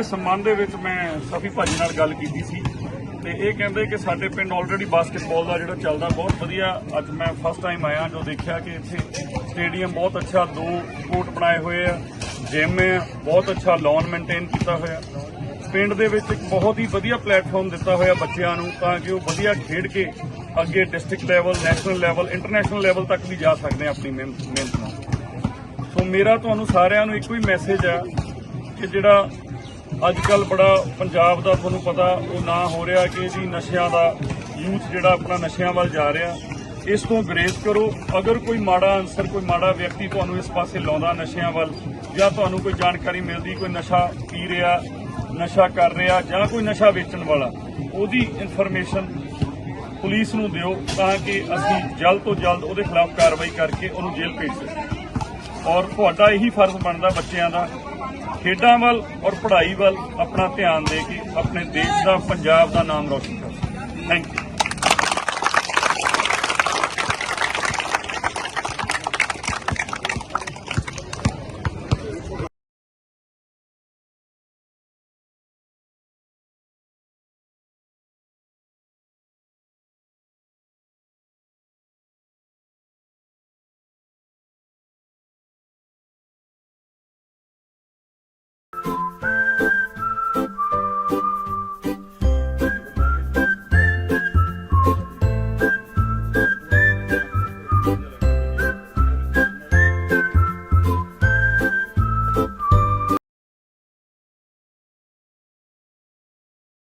ਉਹਦੇ ਸੰਬੰਧ ਦੇ ਵਿੱਚ ਮੈਂ ਸਫੀ ਭਾਜੀ ਨਾਲ ਗੱਲ ਕੀਤੀ ਸੀ ਤੇ ਇਹ ਕਹਿੰਦੇ ਕਿ ਸਾਡੇ ਪਿੰਡ ਆਲਰੇਡੀ ਬਾਸਕਟਬਾਲ ਦਾ ਜਿਹੜਾ ਚੱਲਦਾ ਬਹੁਤ ਵਧੀਆ। ਅੱਜ ਮੈਂ ਫਸਟ ਟਾਈਮ ਆਇਆ ਜੋ ਦੇਖਿਆ ਕਿ ਇੱਥੇ ਸਟੇਡੀਅਮ ਬਹੁਤ ਅੱਛਾ, ਦੋ ਕੋਰਟ ਬਣਾਏ ਹੋਏ ਆ ਜਿਮ ਹੈ, ਬਹੁਤ ਅੱਛਾ ਲਾਨ ਮੇਨਟੇਨ ਕੀਤਾ ਹੋਇਆ। ਪਿੰਡ ਦੇ ਵਿੱਚ ਇੱਕ ਬਹੁਤ ਹੀ ਵਧੀਆ ਪਲੇਟਫਾਰਮ ਦਿੱਤਾ ਹੋਇਆ ਬੱਚਿਆਂ ਨੂੰ ਤਾਂ ਕਿ ਉਹ ਵਧੀਆ ਖੇਡ ਕੇ ਅੱਗੇ district level national level international level ਤੱਕ ਵੀ ਜਾ ਸਕਦੇ ਆ ਆਪਣੀ ਮਿਹਨਤ ਮਿਹਨਤ ਨਾਲ। ਸੋ ਮੇਰਾ ਤੁਹਾਨੂੰ ਸਾਰਿਆਂ ਨੂੰ ਇੱਕੋ ਹੀ ਮੈਸੇਜ ਆ ਕਿ ਜਿਹੜਾ ਅੱਜ ਕੱਲ ਬੜਾ ਪੰਜਾਬ ਦਾ ਤੁਹਾਨੂੰ ਪਤਾ ਉਹ ਨਾ ਹੋ ਰਿਹਾ ਕਿ ਜੀ ਨਸ਼ਿਆਂ ਦਾ ਯੂਥ ਜਿਹੜਾ ਆਪਣਾ ਨਸ਼ਿਆਂ ਵੱਲ ਜਾ ਰਿਹਾ। ਇਸ ਤੋਂ ਗਰੇਜ਼ ਕਰੋ, ਅਗਰ ਕੋਈ ਮਾੜਾ ਅਨਸਰ, ਕੋਈ ਮਾੜਾ ਵਿਅਕਤੀ ਤੁਹਾਨੂੰ ਇਸ ਪਾਸੇ ਲਾਉਂਦਾ ਨਸ਼ਿਆਂ ਵੱਲ ਜਾਂ ਤੁਹਾਨੂੰ ਕੋਈ ਜਾਣਕਾਰੀ ਮਿਲਦੀ ਕੋਈ ਨਸ਼ਾ ਪੀ ਰਿਹਾ, ਨਸ਼ਾ ਕਰ ਰਿਹਾ ਜਾਂ ਕੋਈ ਨਸ਼ਾ ਵੇਚਣ ਵਾਲਾ, ਉਹਦੀ ਇਨਫੋਰਮੇਸ਼ਨ ਪੁਲਿਸ ਨੂੰ ਦਿਓ ਤਾਂ ਕਿ ਅਸੀਂ ਜਲਦ ਤੋਂ ਜਲਦ ਉਹਦੇ ਖਿਲਾਫ ਕਾਰਵਾਈ ਕਰਕੇ ਉਹਨੂੰ ਜੇਲ੍ਹ ਭੇਜ ਸਕੀਏ। ਔਰ ਤੁਹਾਡਾ ਇਹੀ ਫਰਜ਼ ਬਣਦਾ ਬੱਚਿਆਂ ਦਾ ਖੇਡਾਂ ਵੱਲ ਔਰ ਪੜ੍ਹਾਈ ਵੱਲ ਆਪਣਾ ਧਿਆਨ ਦੇ ਕੇ ਆਪਣੇ ਦੇਸ਼ ਦਾ, ਪੰਜਾਬ ਦਾ ਨਾਮ ਰੋਸ਼ਨ ਕਰੋ। Thank you